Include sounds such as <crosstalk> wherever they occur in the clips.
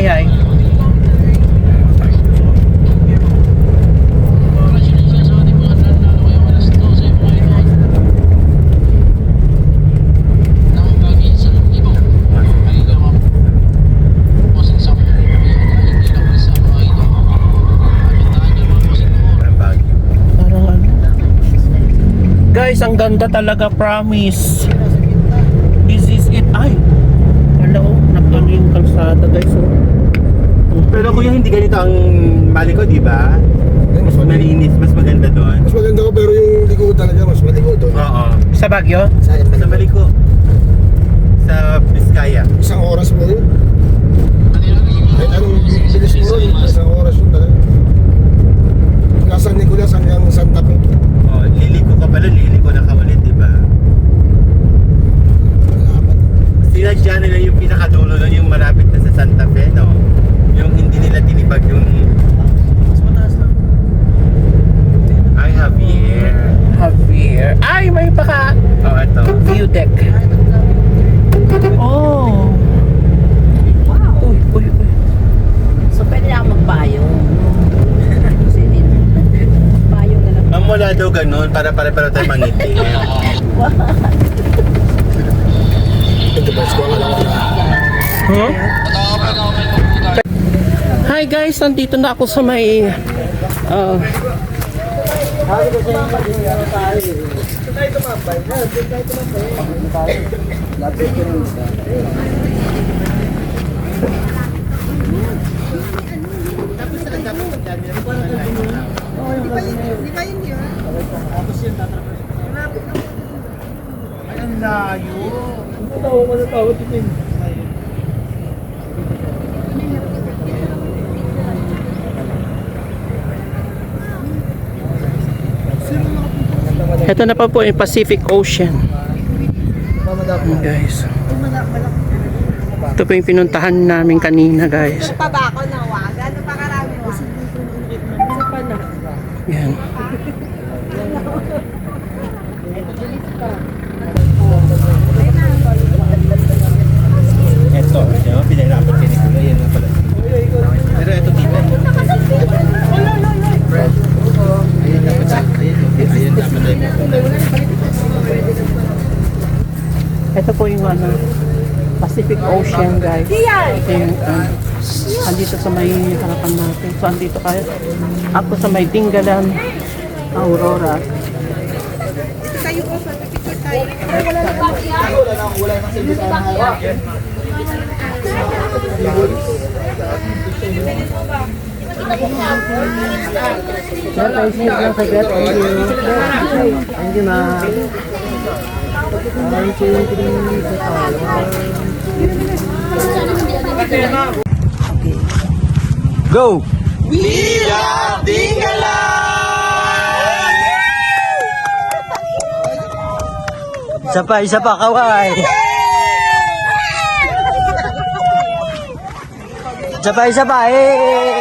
ay ay. guys, ang ganda talaga, promise. This is it. Ay, hello, nagdano yung kalsada guys. Oh. Pero kuya, hindi ganito ang mali ko, di ba? Ay, mas maganda. Malinis, mas maganda doon. Mas maganda ko pero yung likod talaga mas malikod doon. Oo. Sa Baguio? Sa malikod. mali ko. Sa Biskaya. Isang oras mo yun. Kahit anong bilis mo yun, isang oras yun talaga. Mula San Nicolas hanggang Santa Fe. Oh, liliko ka pala, liliko na ka ulit, di ba? Malapad. Sinadya nila yung pinakadulo nun, yung malapit na sa Santa Fe, no? Yung hindi nila tinibag yung... Ay, Javier. Javier. Ay, may baka Oh, ito. view deck. Oh. Uy, uy, uy. So, pwede na ako magpayong. Kasi din, payong na lang. Ang mula daw ganun, para para para tayo mangiti. <laughs> Ito ba, ko alam ko na. Huh? Hi guys, nandito na ako sa may uh, Ito na pa po yung Pacific Ocean. Guys. Ito po yung pinuntahan namin kanina guys. pa ba ako nawa? Gano'n pa karami mo? Isa pa na. Yan. Ito, yun, pinahirapan kayo ni Kuya, yan lang pala. Pero ito tita. Fred. Ayan dapat sa, ayan, okay, ayan dapat tayo. Ito po yung ano, Pacific Ocean guys. Ito yung uh, andito sa may harapan natin. So andito kayo. Ako sa may Dingalan, Aurora. Tayo po sa picture tayo. Thank you, ma'am. One, two, three, Go! Isa pa, isa pa, kaway. Isa pa, isa pa, eh.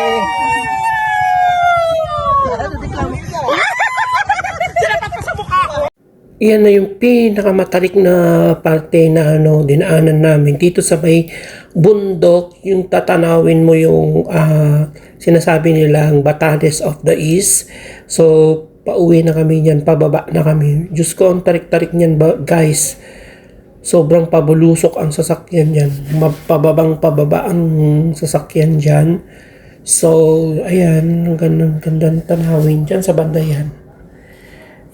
Yan na yung pinakamatarik na parte na ano, dinaanan namin dito sa may bundok, yung tatanawin mo yung ah, sinasabi nilang Batanes of the East. So, pauwi na kami niyan, pababa na kami. Diyos ko, ang tarik-tarik niyan guys. Sobrang pabulusok ang sasakyan niyan. Pababang pababa ang sasakyan diyan. So, ayan, ang ganda, ganda tanawin diyan sa banda yan.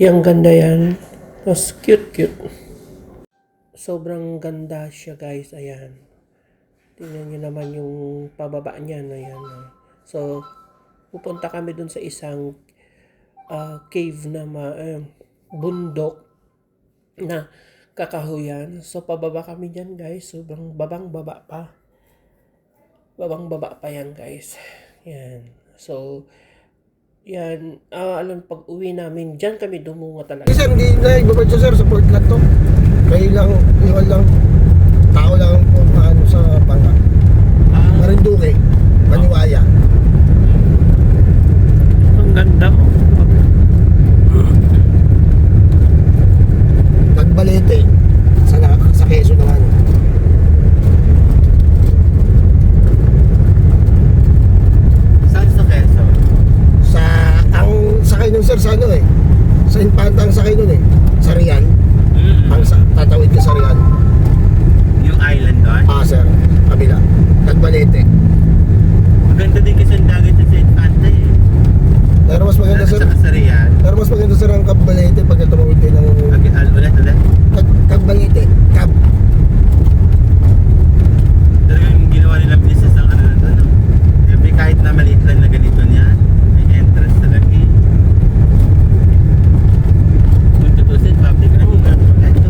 Yang ganda yan. Tapos cute, cute. Sobrang ganda siya guys. Ayan. Tingnan nyo naman yung pababa niya. Ayan. So, pupunta kami dun sa isang ah, cave na ma, eh, bundok na kakahuyan. So, pababa kami dyan guys. Sobrang babang baba pa. Babang baba pa yan guys. Yan. So, yan. Ah, alam, pag uwi namin, dyan kami dumunga talaga. Kasi hindi na ibabad siya sir sa port lang to. Kayo lang, iwan lang. Tao lang po ano sa bangka. Marinduque, Maniwaya. Ang ganda oh. Nagbalete. Sa, na- sa Quezon naman. Saan sa Quezon? Sa, ang sakay nun sir sa ano eh. Sa Infanta ang sakay nun eh. Sa Rian. Ang sa, tatawid ka sa Rian. Yung island doon? Ah sir, kabila. Nagbalete. Maganda din kasi ang dagat sa St. Pante eh. Pero mas maganda sir. sa Rian. Pero mas maganda sir ang Cavbalete pagka tumawid kayo ng Ag- al- ulit, ulit. Cab- Cavbalete. Cab. Talagang yung ginawa nilang business ng ano na no? Every kahit na maliit lang na ganito niya, may entrance talaga eh. Kung tutusin, public na nila. Ito.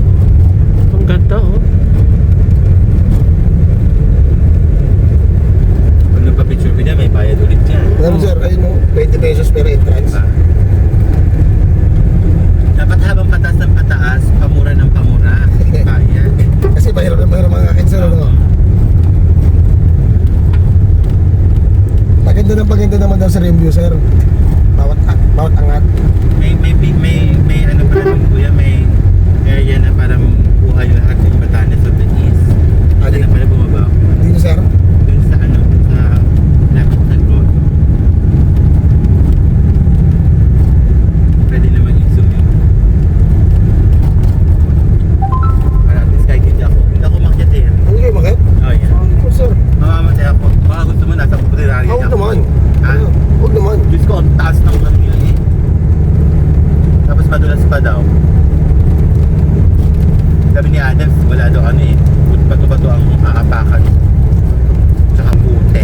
Ang ganda oh. Kung nagpa-picture ko niya, may bayad Pero sir, ayun no, 20 pesos per entrance. Diba? Dapat habang pataas ng pataas, pamura ng pamura. Bayad. Kasi mahirap na mahirap mga akin sir, ano. Paganda ng paganda naman daw sir yung view sir. Bawat, ah, bawat angat. May, may, may, may, may ano pa rin kuya, may area na parang buhay lahat ng Batanes of the East. Ano na pala bumaba ako. Dito sir. Dun sa ano, sa lapit sa road. Pwede naman i-zoom yun. Para at least kahit hindi ako, hindi ako makyat eh. Ano kayo makit? Oh yeah. Oh, sir. Mamamatay ako. Baka gusto mo nasa pupuntirari Huwag naman. Ha? Ano? Huwag naman. Diyos ko, ang taas ng ano yun eh. Tapos madulas pa daw. Sabi ni Adams, wala daw ano eh. Bato-bato ang aapakan. Tsaka pute.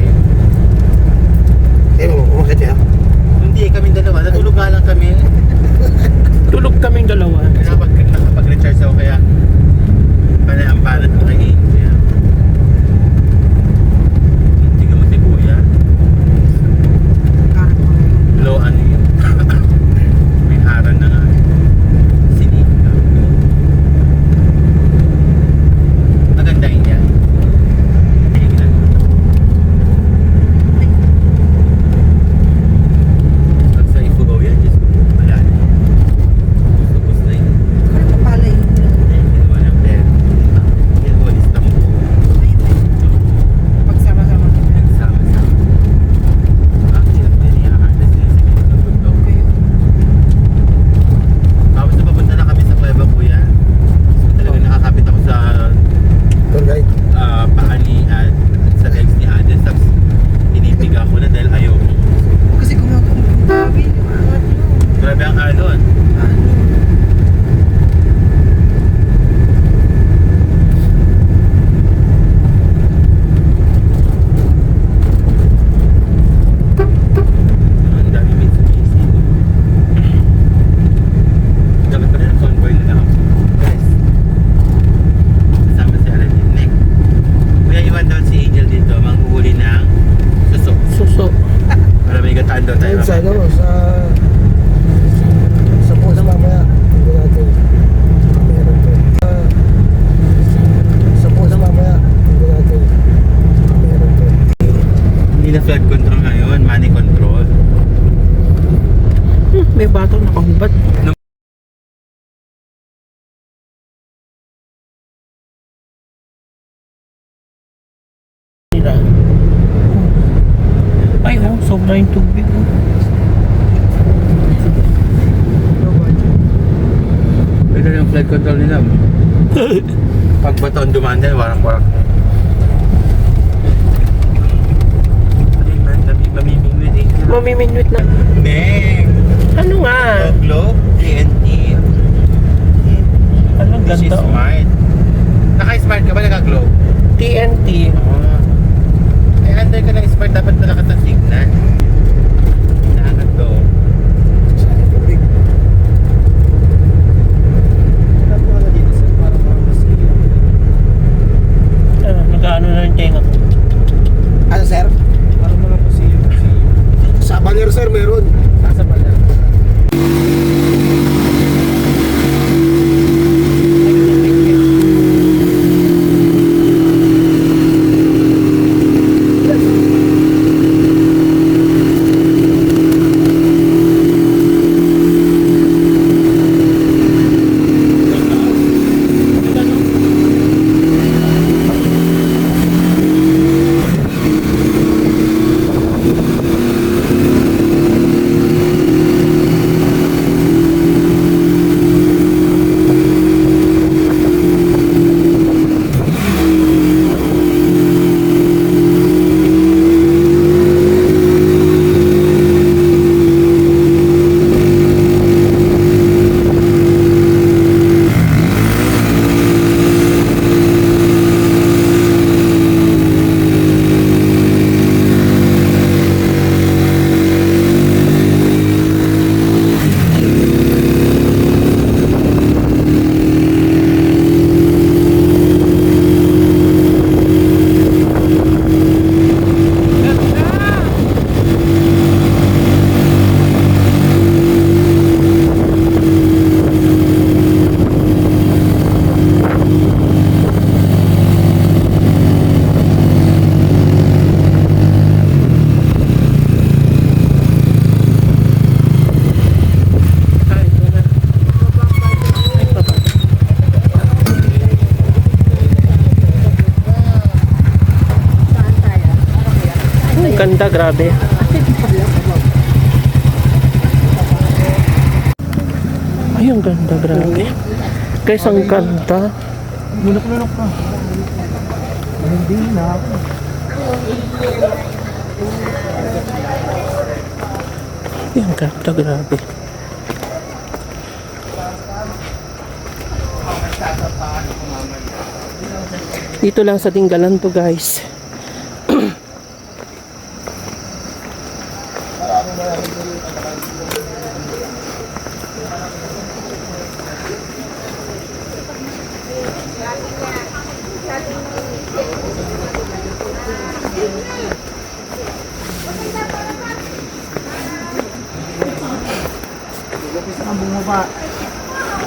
Eh, umakit niya. Hindi, kami dalawa. Natulog nga lang kami. <laughs> Tulog kaming dalawa. Nakapag, nakapag-recharge ako kaya panay ang panat ko kay Kaya Tingnan mo si Kuya. Low ano yun. May haran na nga. Sinig. Maganda yun yan. Tingnan. Pag sa Ifugao yan, Diyos ko, wala na. Tapos na yun. Ginawa ng pera. Ginawa lista mo. Pagsama-sama. Nagsama-sama. Ah, hirap na niya. Harness niya sa gilid ng bundok. Tapos na papunta na kami sa Cueva Kuya. So, talagang nakakapit ako sa Tour guide. ah, paa ni at sa legs ni Ades. Tapos pinipiga ko na dahil ayaw ko. Kasi gumagano. Grabe yung angat mo. Grabe ang alon. Ang dami Mitsubishi. Dapat pa rin ang convoy na lang. Guys. Kasama si Aladdin. Nick. Kuya, iwan daw si Angel dito. Manghuhuli ng susok. Suso. Para may gataan daw tayo. Ayun sa ano, sa... Sa post mamaya. Hindi natin. Meron to. Sa- Sa post mamaya. Hindi natin. Meron to. Hindi na flood control ngayon. Money control. Hmm, may bato nakahubad. Nila. Ay oh, sobra yung tubig oh. Ito yung flood control nila. <laughs> Pag baton dumaan din, warak-warak. Ay, mamimingwit eh. Mamiminwit na. Neng! Ano nga? Globe, TNT. Ano This is ganda oh. smart. Naka-smart ka ba? Naka-globe? TNT. Oo. Eh, under ka ng smart, dapat malakas Ganda, grabe. Ay, ang ganda, grabe. Guys, ang ganda. Lunok-lunok ka. Hindi na. Ay, ang ganda, grabe. Dito lang sa Tinggalan to guys.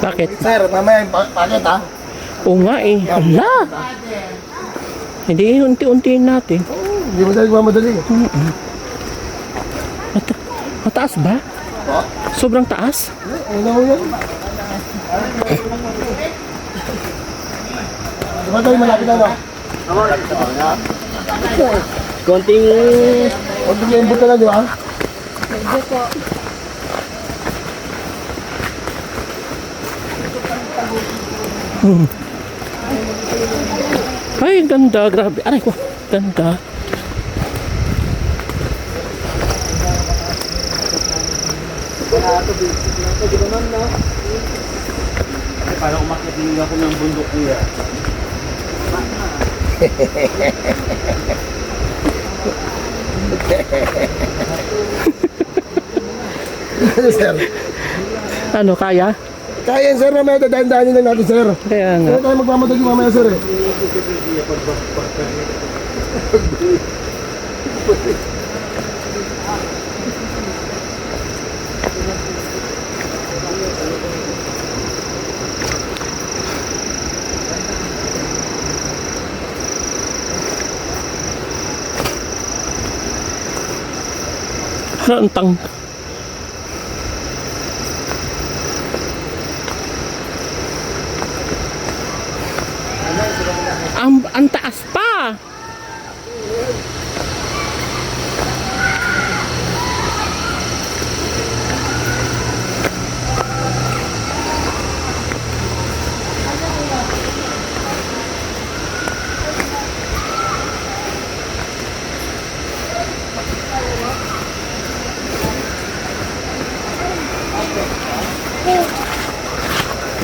Bakit? Sir, mamaya yung pa- packet ha. Oo nga eh. Hala! Hindi, unti-untiin natin. Hindi mo tayo mamadali. Mata mataas ba? Sobrang taas? Ano ho yan? Diba tayo malapit na no? Konting... Huwag yung imbuto na, di ba? Ay, ganda. Grabe. Aray ko. Ganda. Parang umakyat din ako ng bundok kuya. Ano, kaya? Kaya yan, sir, mamaya dadaan-daanin lang natin, sir. Kaya nga. Kaya tayo magmamadali mamaya, sir. Eh. Ano ang taas pa!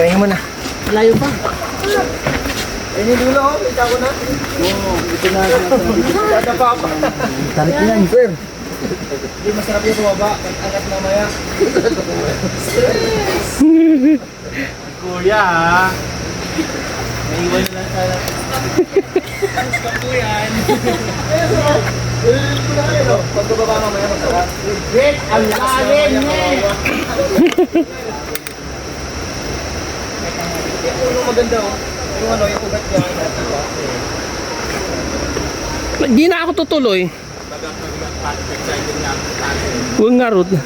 Kaya mo na. Layo pa. Eh, hindi dulo, ko na. Oo, ito na. Kada pa ako. Tarik yan. Sir. Hindi masarap yung tumaba. Angat mamaya. Kuya ha. Naiwan na lang sana. Eh, ito na kayo, no? Pag tumaba mamaya, masarap. Wait, ang lalim niya. Yung ulo maganda, oh. Yung ano, yung ugat niya. diba? Di na ako tutuloy. Huwag nga Rod. <laughs>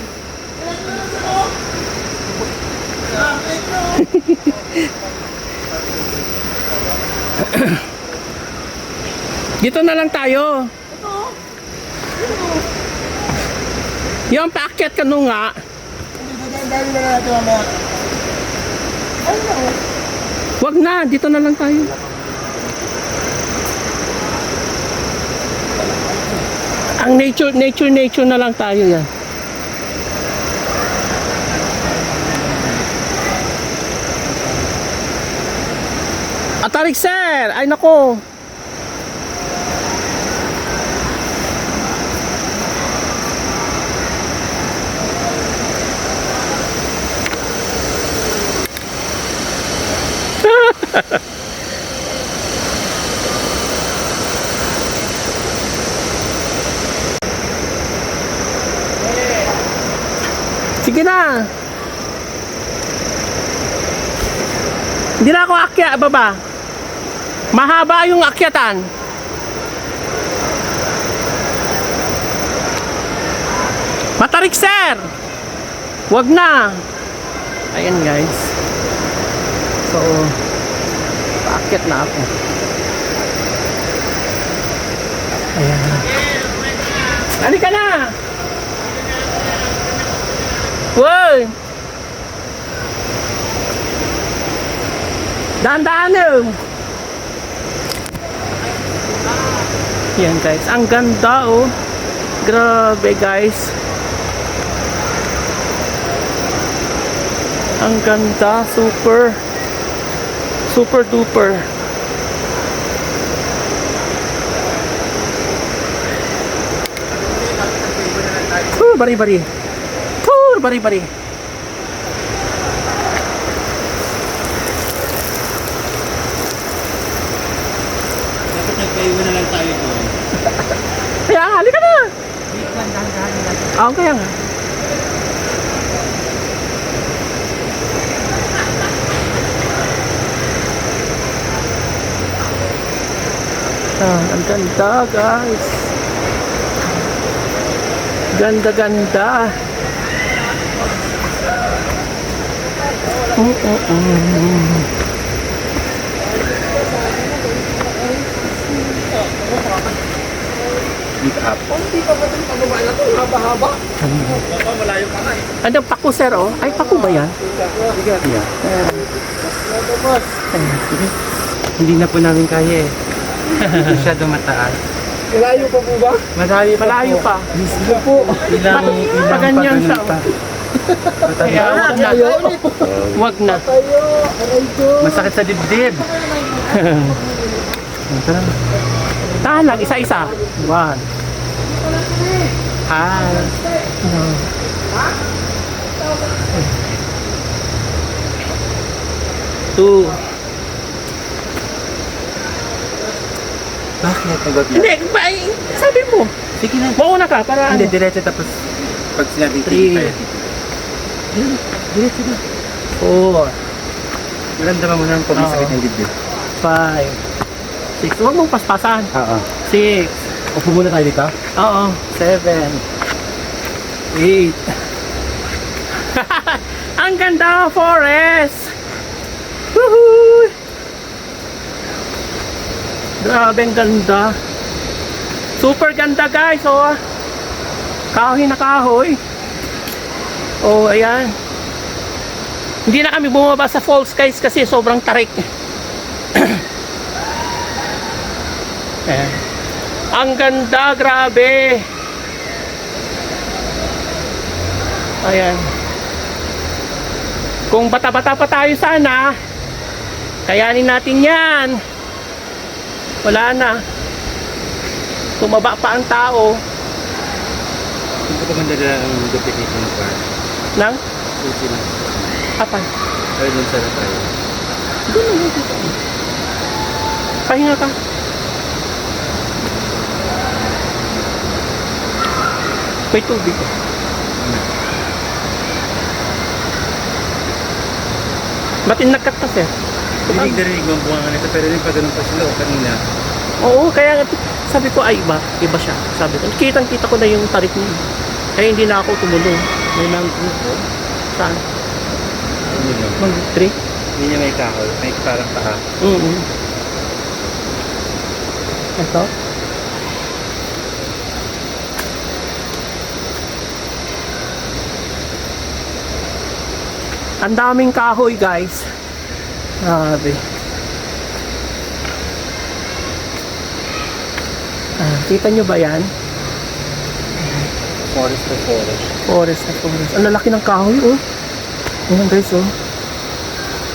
Dito na lang tayo. Yung paakyat ka nung nga. Dahil na natin mamaya. Wag na, dito na lang tayo. Ang nature, nature, nature na lang tayo yan. Atarik sir! Ay nako! <laughs> Sige na! Hindi na ako akyat, baba. Mahaba yung akyatan. Matarik, sir! Wag na! Ayan, guys. So, paakyat na ako. Ayan. Halika na! Woy! Dahan-dahan na! Yan guys, ang ganda oh. Grabe guys. Ang ganda, super. Super duper. Oh, bari-bari. Oh, bari-bari. Dapat nagpaiwan na lang tayo doon. <laughs> Kaya halika na! Oo, kaya nga. Ah, ang ganda, guys. Ganda, ganda. Mm, mm, mm. Meet up. Ano, paku, sir, oh? Ay, paku ba yan? Hindi na po namin kaya eh. Masyado mataas. Malayo pa po ba? Malayo pa Malayo po. pa. Mismo po. Ilang, ilang Pa ganyan pa, siya, ganun pa. Kaya, wag na. Wag na. Tayo, aray ko. Masakit sa dibdib. <laughs> Tara. Tahan lang, isa-isa. One. Hi. Two. Bakit? Nagod Hindi, ba, ay, sabi mo. Sige na. Mauna ka para Hindi, ano. diretso tapos pag sinabi Three. tayo. Diretso na. Four. Maramdaman mo na ang pag-isakit ng dibdib. Five. Six. Huwag mong paspasan. Oo. Six. Upo muna tayo dito. Oo. Seven. Eight. <laughs> Ang ganda, forest! Grabe, ang ganda. Super ganda, guys, oh. Kahoy na kahoy. Oh, ayan. Hindi na kami bumaba sa falls, guys, kasi sobrang tarik. <clears throat> ayan. Ang ganda, grabe. Ayan. Kung bata-bata pa tayo sana, kayanin natin yan. Wala na. Tumaba pa ang tao Hindi ko mandala ang duplication ng car. ng Susi na. apa. Pero dun sa tayo. Pahinga ka. May tubig. Ba't nagkat ka, sir? Dinig na rinig ng bunga nito pero yung pag ganun pa sila o kanina. Oo, kaya nga, sabi ko, ay iba, iba siya. Sabi ko, kitang kita ko na yung tarik niya. Kaya hindi na ako tumulong. May mangrove po. Saan? Ano yun? Mag tree? Hindi niya may kahoy. May parang paa. Oo. Ito? Ang daming kahoy, guys. Grabe. Ah, kita nyo ba yan? Forest to forest. Forest na forest. Ang lalaki ng kahoy, oh. Ayan, guys, oh.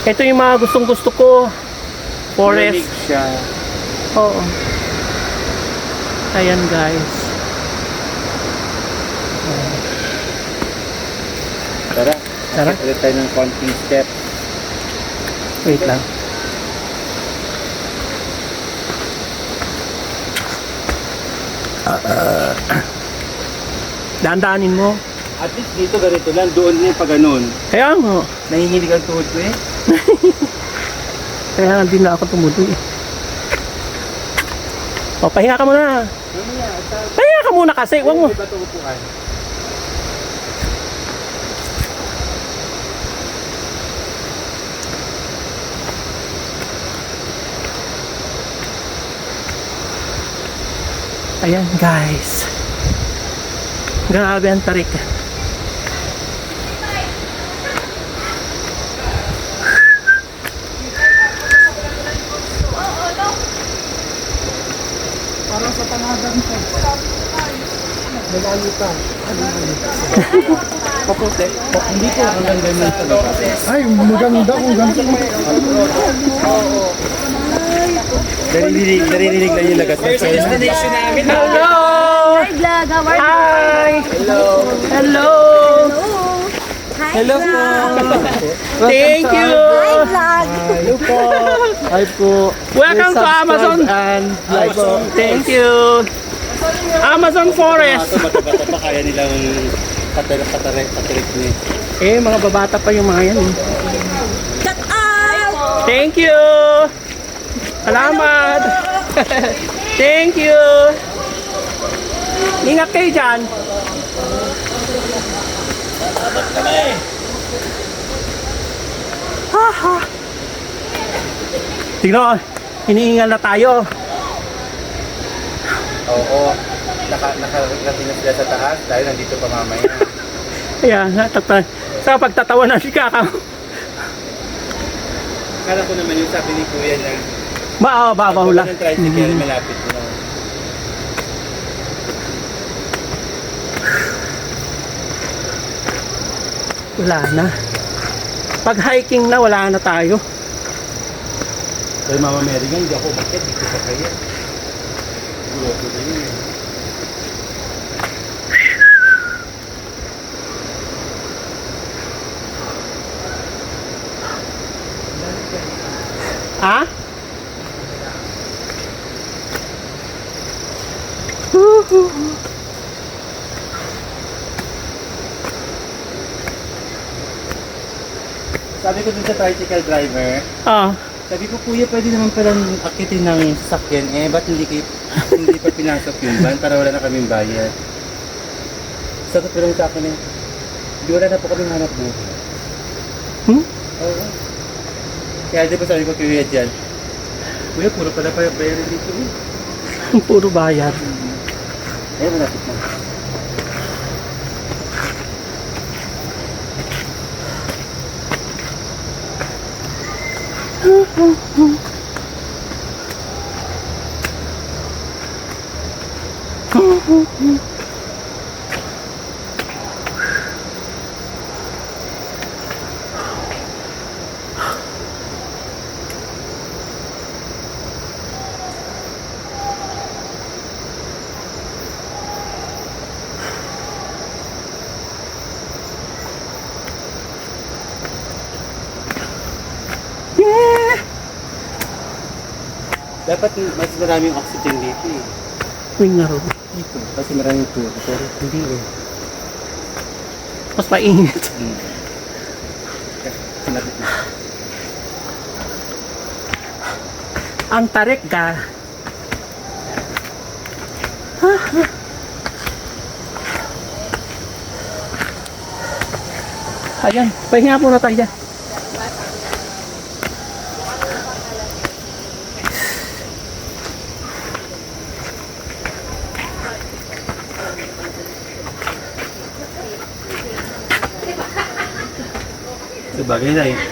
Ito yung mga gustong gusto ko. Forest. Malamig siya. Oo. Ayan guys. Tara. Tara. Ulit tayo ng konting step. Wait lang. Dahan-dahanin mo. At least dito ganito lang. Doon na yung pag ganun. Kaya nga. Nanginginig ang tuhod ko eh. <laughs> Kaya nga din na ako tumuloy. O, pahinga ka muna. Pahinga ka muna kasi. Huwag mo. May Ayan guys. Grabe ang tarik. <laughs> Ay, maganda kung ganito. Naririnig, naririnig lang yung lagas. First destination namin. Hello! Hi, vlog. How are you? Hi! Hello! Hello! Hi, Hello po! Thank you! Hi, vlog. Hello po. Hi po. Welcome to Amazon! And live po. Thank you! Amazon Forest! Bata-bata pa kaya nilang katarik, katarik, katarik niya. Eh, mga babata pa yung mga yan. eh. Thank you! Salamat! <laughs> Thank you! Ingat kayo dyan! Ha ha! Tingnan mo, iniingal na tayo. Oo. Naka, nakarating na sila sa taas dahil nandito pa mamaya. <laughs> Kaya, natata sa pagtatawa na si Kaka. Akala ko naman yung sabi ni Kuya na Ba, oh, babaw lang. ng tricycle malapit mo. Wala na. Pag hiking na, wala na tayo. Kay Mama Mary nga, hindi ako bakit, dito pa kaya. Gulo ko din yun. Sabi ko dun sa tricycle driver, Ah, sabi ko, kuya, pwede naman palang akitin ng sasakyan. Eh, ba't hindi, kayo, hindi pa pinasok yung van para wala na kaming bayad? Sagot ko lang sa akin eh, di wala na po kaming hanap buhay. Hmm? Oo. Kaya di ba sabi ko Kuya dyan, Kuya, puro pala pa bayaran dito eh. <laughs> puro bayad. Eh, malapit na. Yeah! <laughs> Dapat mas maraming oxygen dito eh. Wing na ron. Dito. Kasi maraming turo. Pero hindi eh. Mas mainit. Sinapit na. Ang tarik ka. Ayan, pahinga muna tayo dyan. Sabagay na